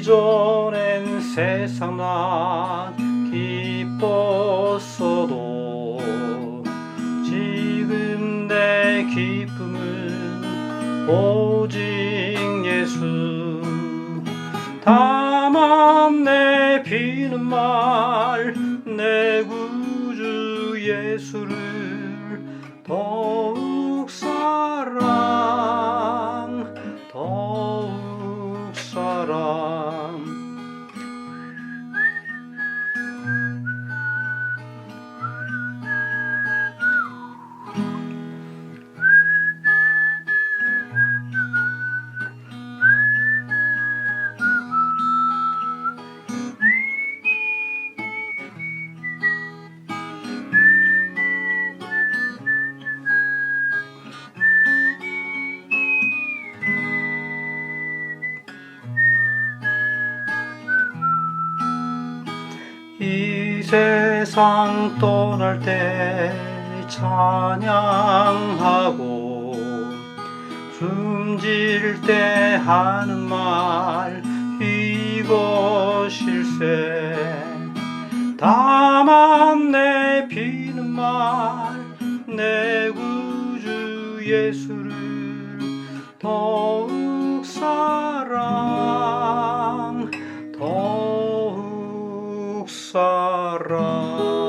이전엔 세상 난 기뻤어도 지금 내 기쁨은 오직 예수. 다만 내 비는 말 내 구주 예수를 더욱 사랑 더욱 사랑 이 세상 떠날 때 찬양하고 숨질 때 하는 말 이것일세. 다만 내 비는 말 내 구주 예수를 더 Sarah.